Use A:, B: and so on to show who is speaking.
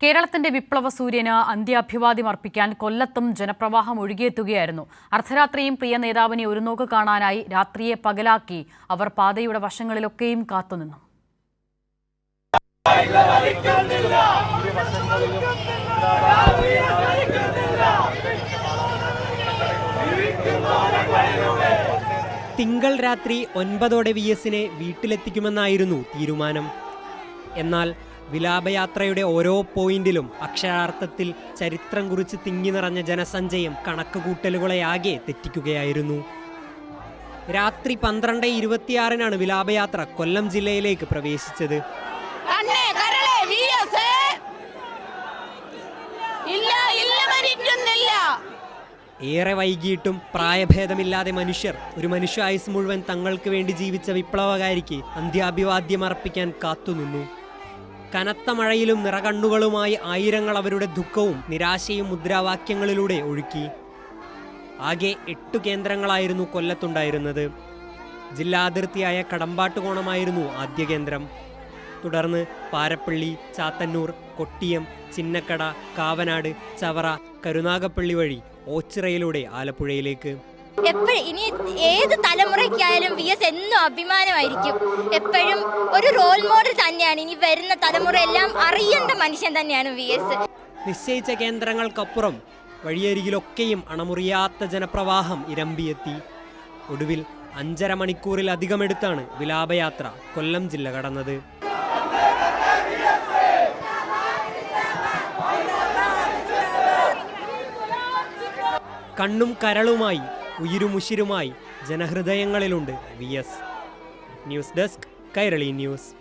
A: കേരളത്തിന്റെ വിപ്ലവ സൂര്യന് അന്ത്യാഭിവാദ്യം അർപ്പിക്കാൻ കൊല്ലത്തും ജനപ്രവാഹം ഒഴുകിയെത്തുകയായിരുന്നു. അർദ്ധരാത്രിയും പ്രിയ നേതാവിനെ ഒരു നോക്ക് കാണാനായി രാത്രിയെ പകലാക്കി അവർ പാതയുടെ വശങ്ങളിലൊക്കെയും കാത്തുനിന്നു.
B: തിങ്കൾ രാത്രി ഒൻപതോടെ വി എസിനെ വീട്ടിലെത്തിക്കുമെന്നായിരുന്നു തീരുമാനം. എന്നാൽ വിലാപയാത്രയുടെ ഓരോ പോയിന്റിലും അക്ഷരാർത്ഥത്തിൽ ചരിത്രം കുറിച്ച് തിങ്ങി നിറഞ്ഞ ജനസഞ്ചയം കണക്കുകൂട്ടലുകളെയാകെ തെറ്റിക്കുകയായിരുന്നു. രാത്രി പന്ത്രണ്ട് ഇരുപത്തിയാറിനാണ് വിലാപയാത്ര കൊല്ലം ജില്ലയിലേക്ക് പ്രവേശിച്ചത്. ഏറെ വൈകിയിട്ടും പ്രായഭേദമില്ലാതെ മനുഷ്യർ ഒരു മനുഷ്യായുസ് മുഴുവൻ തങ്ങൾക്ക് വേണ്ടി ജീവിച്ച വിപ്ലവകാരിക്ക് അന്ത്യാഭിവാദ്യം അർപ്പിക്കാൻ കാത്തുനിന്നു. കനത്ത മഴയിലും നിറകണ്ണുകളുമായി ആയിരങ്ങൾ അവരുടെ ദുഃഖവും നിരാശയും മുദ്രാവാക്യങ്ങളിലൂടെ ഒഴുക്കി. ആകെ എട്ടു കേന്ദ്രങ്ങളായിരുന്നു കൊല്ലത്തുണ്ടായിരുന്നത്. ജില്ലാ അതിർത്തിയായ കടമ്പാട്ടുകോണമായിരുന്നു ആദ്യ കേന്ദ്രം. തുടർന്ന് പാരപ്പള്ളി ചാത്തന്നൂർ കൊട്ടിയം ചിന്നക്കട കാവനാട് ചവറ കരുനാഗപ്പള്ളി വഴി ഓച്ചിറയിലൂടെ ആലപ്പുഴയിലേക്ക്.
C: എപ്പോഴും ഇനി ഏത് തലമുറയ്ക്കായാലും വി എസ് എന്നും അഭിമാനമായിരിക്കും. എപ്പോഴും ഒരു റോൾ മോഡൽ തന്നെയാണ്. ഇനി വരുന്ന തലമുറ എല്ലാം അറിയേണ്ട മനുഷ്യൻ തന്നെയാണ് വി എസ്
B: നിശ്ചയിച്ച കേന്ദ്രങ്ങൾക്കപ്പുറം വഴിയരികിലൊക്കെയും അണമുറിയാത്ത ജനപ്രവാഹം ഇരമ്പിയെത്തി. ഒടുവിൽ അഞ്ചര മണിക്കൂറിലധികമെടുത്താണ് വിലാപയാത്ര കൊല്ലം ജില്ല കടന്നത്. കണ്ണും കരളുമായി ഉയിരുമുഷിരുമായി ജനഹൃദയങ്ങളിലുണ്ട് V S. News desk Kairali news.